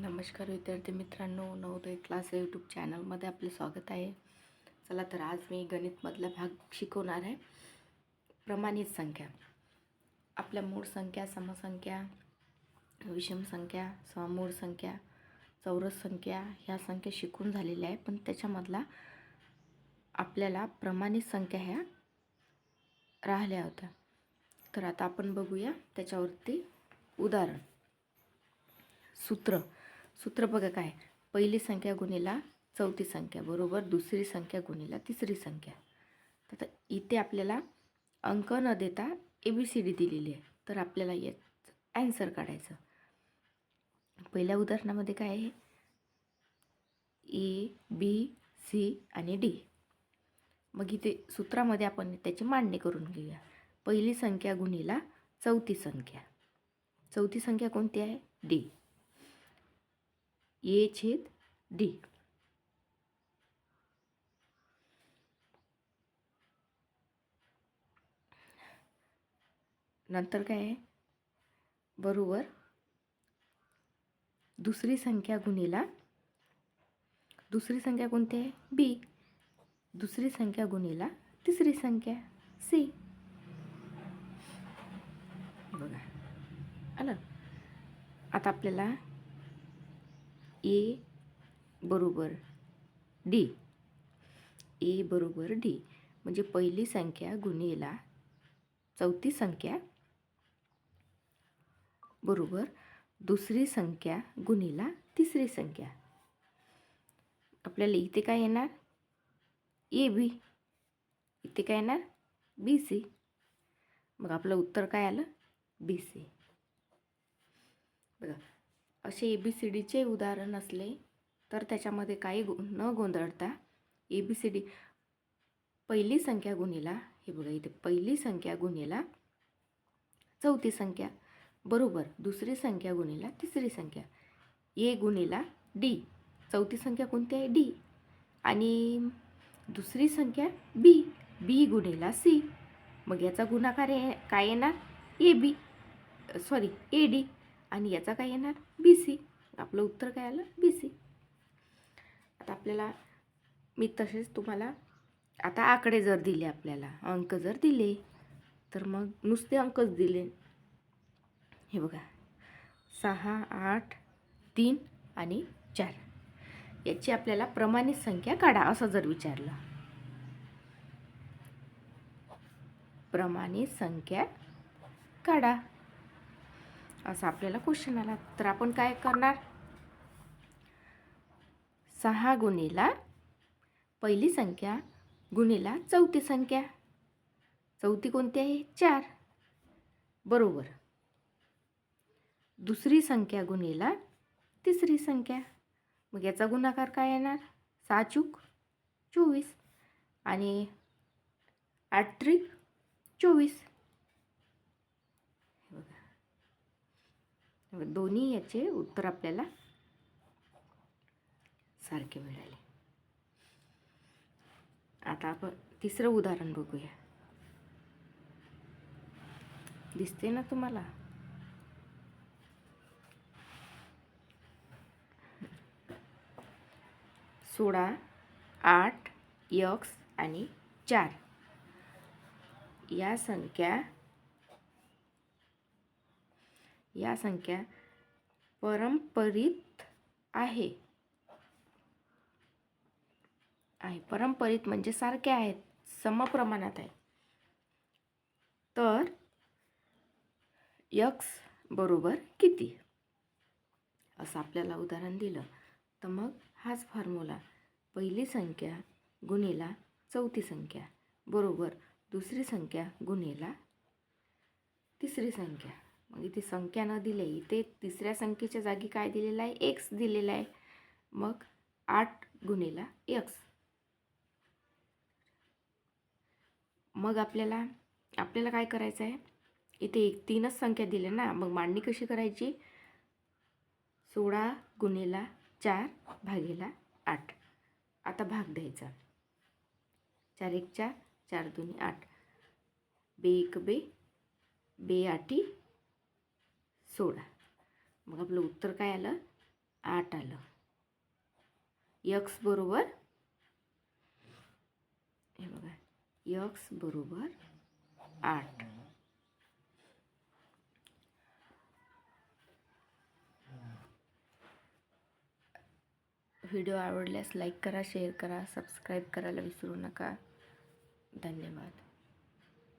नमस्कार विद्यार्थी मित्रांनो नवोदय क्लास यूट्यूब चॅनलमध्ये आपले स्वागत आहे. चला तर आज मी गणितमधला भाग शिकवणार आहे. प्रमाणित संख्या. आपल्या मूळ संख्या समसंख्या विषम संख्या समूळ संख्या चौरस संख्या ह्या संख्या शिकून झालेल्या आहे पण त्याच्यामधला आपल्याला प्रमाणित संख्या ह्या राहिल्या होत्या. तर आता आपण बघूया त्याच्यावरती उदाहरण. सूत्र. सूत्र बघा काय पहिली संख्या गुणिला चौथी संख्या बरोबर? दुसरी संख्या गुणिला तिसरी संख्या. तर इथे आपल्याला अंक न देता ए बी सी डी दिलेली आहे. तर आपल्याला याचं ॲन्सर काढायचं. पहिल्या उदाहरणामध्ये काय आहे? ए बी सी आणि डी मग इथे सूत्रामध्ये आपण त्याची मांडणी करून घेऊया. पहिली संख्या गुणीला चौथी संख्या. चौथी संख्या कोणती आहे? डी ए छेद डी. नंतर काय आहे? बरोबर. दुसरी संख्या गुणीला. दुसरी संख्या कोणती आहे? बी. दुसरी संख्या गुणीला. तिसरी संख्या सी. बघा. आलं? आता आपल्याला ए बरोबर डी. ए बरोबर डी. म्हणजे पहिली संख्या गुन्हेला चौथी संख्या बरोबर दुसरी संख्या गुन्हेला तिसरी संख्या. आपल्याला इथे काय येणार? A B. इथे काय येणार? B C. मग आपलं उत्तर काय आलं? B C. बघा असे ए बी सी डीचे उदाहरण असले तर त्याच्यामध्ये काही गो न गोंधळता ए बी सी डी पहिली संख्या गुन्हेला हे बघा इथे पहिली संख्या गुन्हेला चौथी संख्या बरोबर दुसरी संख्या गुन्हेला तिसरी संख्या. ए गुन्हेला डी चौथी संख्या कोणती आहे? डी आणि दुसरी संख्या बी बी गुन्हेला सी मग याचा गुणाकार आहे काय येणार? A B sorry A D आणि याचा काय येणार? बी सी आपलं उत्तर काय आलं? बी सी आता आपल्याला मी तसेच तुम्हाला आता आकडे जर दिले आपल्याला अंक जर दिले तर मग नुसते अंकच दिले. हे बघा. सहा आठ तीन आणि चार. याची आपल्याला प्रमाणित संख्या काढा असं जर विचारलं. प्रमाणित संख्या काढा. असा आपल्याला क्वेश्चन आला. तर आपण काय करणार? सहा गुणेला पहिली संख्या गुणेला चौथी संख्या. चौथी कोणती आहे? चार. बरोबर. दुसरी संख्या गुणेला तिसरी संख्या. मग याचा गुणाकार काय येणार? सहा चूक चोवीस. आणि आठ त्रिक चोवीस हे बघा दोन्ही याचे उत्तर आपल्याला सारखे मिळाले. आता आपण तिसरं उदाहरण बघूया. दिसते ना तुम्हाला? सोळा आठ यक्स आणि चार. या संख्या या संख्या परंपरित आहे. आहे. परंपरित म्हणजे सारख्या आहेत. समप्रमाणात आहेत. तर यक्स बरोबर किती? असं आपल्याला उदाहरण दिलं. तर मग हाच फॉर्म्युला पहिली संख्या गुन्हेला चौथी संख्या बरोबर दुसरी संख्या गुन्हेला तिसरी संख्या. मग इथे संख्या न दिले. इथे तिसऱ्या संख्येच्या जागी काय दिलेलं आहे? एक्स दिलेला आहे. मग आठ गुन्हेला एक्स मग आपल्याला आपल्याला काय करायचं आहे? इथे एक तीनच संख्या दिल्या ना. मग मांडणी कशी करायची? सोळा गुणेला चार भागेला आठ. आता भाग द्यायचा. चार एक चार चार दोन्ही आठ. बे एक बे बे आठी सोळा मग आपलं उत्तर काय आलं? आठ आलं. यक्स बरोबर? हे बघा. यक्स बरोबर आठ. व्हिडिओ आवडल्यास लाईक करा शेअर करा सबस्क्राईब करायला विसरू नका. धन्यवाद.